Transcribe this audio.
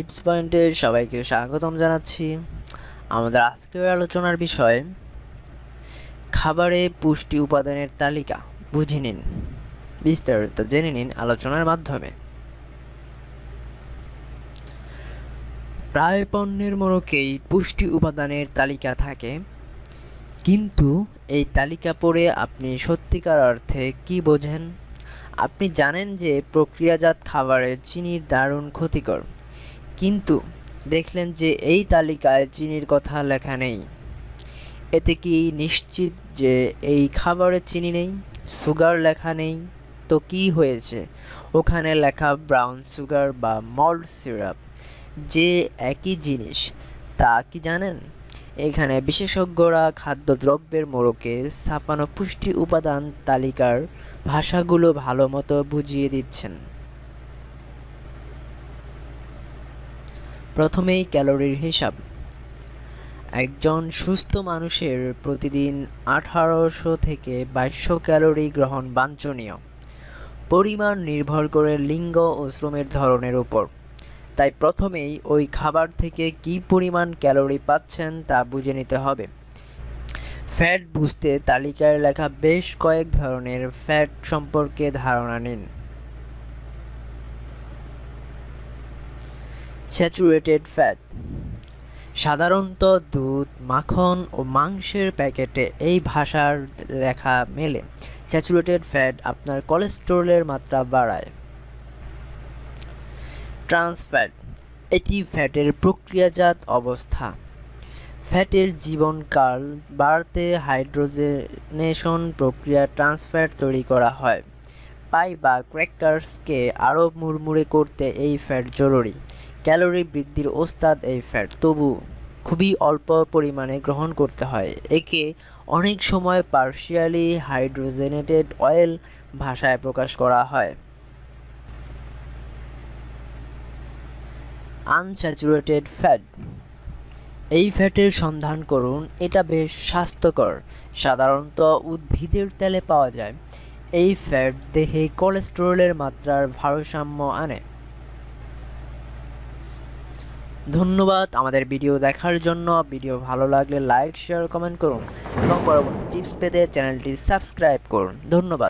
Tips পয়েন্টে সবাইকে স্বাগতম জানাচ্ছি। আমাদের আজকের আলোচনার বিষয়, খাবারে পুষ্টি উপাদানের তালিকা, বুঝে নিন। বিস্তারিত জেনে নিন আলোচনার মাধ্যমে। প্রায় পণ্যের মোড়কেই পুষ্টি উপাদানের তালিকা থাকে, কিন্তু এই তালিকা পড়ে আপনি সত্যিকার অর্থে কি বোঝেন? আপনি জানেন যে প্রক্রিয়াজাত খাবারে চিনির দারুণ ক্ষতিকর। কিন্তু দেখলেন যে এই তালিকায় চিনির কথা লেখা নেই। এতে কি নিশ্চিত যে এই খাবারে চিনি নেই? সুগার লেখা নেই? তো কি হয়েছে? ওখানে লেখা ব্রাউন সুগার বা মল্ট সিরাপ, যে একই জিনিস, তা কি জানেন? এখানে বিশেষজ্ঞরা খাদ্যদ্রব্যের মোড়কে ছাপানো পুষ্টি উপাদান তালিকার ভাষাগুলো ভালো মতো বুঝিয়ে দিচ্ছেন। প্রথমেই ক্যালোরির হিসাব। একজন সুস্থ মানুষের প্রতিদিন আঠারোশো থেকে বাইশশো ক্যালোরি গ্রহণ বাঞ্ছনীয়। পরিমাণ নির্ভর করে লিঙ্গ ও শ্রমের ধরনের উপর। তাই প্রথমেই ওই খাবার থেকে কি পরিমাণ ক্যালোরি পাচ্ছেন তা বুঝে নিতে হবে। ফ্যাট বুঝতে তালিকায় লেখা বেশ কয়েক ধরনের ফ্যাট সম্পর্কে ধারণা নিন। স্যাচুরেটেড ফ্যাট সাধারণত দুধ, মাখন ও মাংসের প্যাকেটে এই ভাষার লেখা মেলে। স্যাচুরেটেড ফ্যাট আপনার কোলেস্টেরলের মাত্রা বাড়ায়। ট্রান্স ফ্যাট এটি ফ্যাটের প্রক্রিয়াজাত অবস্থা। ফ্যাটের জীবনকাল বাড়তে হাইড্রোজেনেশন প্রক্রিয়া ট্রান্সফ্যাট তৈরি করা হয়। পাই বা ক্র্যাকার্সকে আরও মুড়মুড়ে করতে এই ফ্যাট জরুরি। ক্যালোরি বৃদ্ধির ওস্তাদ এই ফ্যাট। তবু খুবই অল্প পরিমাণে গ্রহণ করতে হয়। একে অনেক সময় পার্শিয়ালি হাইড্রোজেনেটেড অয়েল ভাষায় প্রকাশ করা হয়। আনস্যাচুরেটেড ফ্যাট এই ফ্যাটের সন্ধান করুন। এটা বেশ স্বাস্থ্যকর। সাধারণত উদ্ভিদের তেলে পাওয়া যায়। এই ফ্যাট দেহে কোলেস্টেরলের মাত্রার ভারসাম্য আনে। ধন্যবাদ আমাদের ভিডিও দেখার জন্য। ভিডিও ভালো লাগলে লাইক শেয়ার কমেন্ট করুন। এবং পরবর্তী টিপস পেতে চ্যানেলটি সাবস্ক্রাইব করুন। ধন্যবাদ।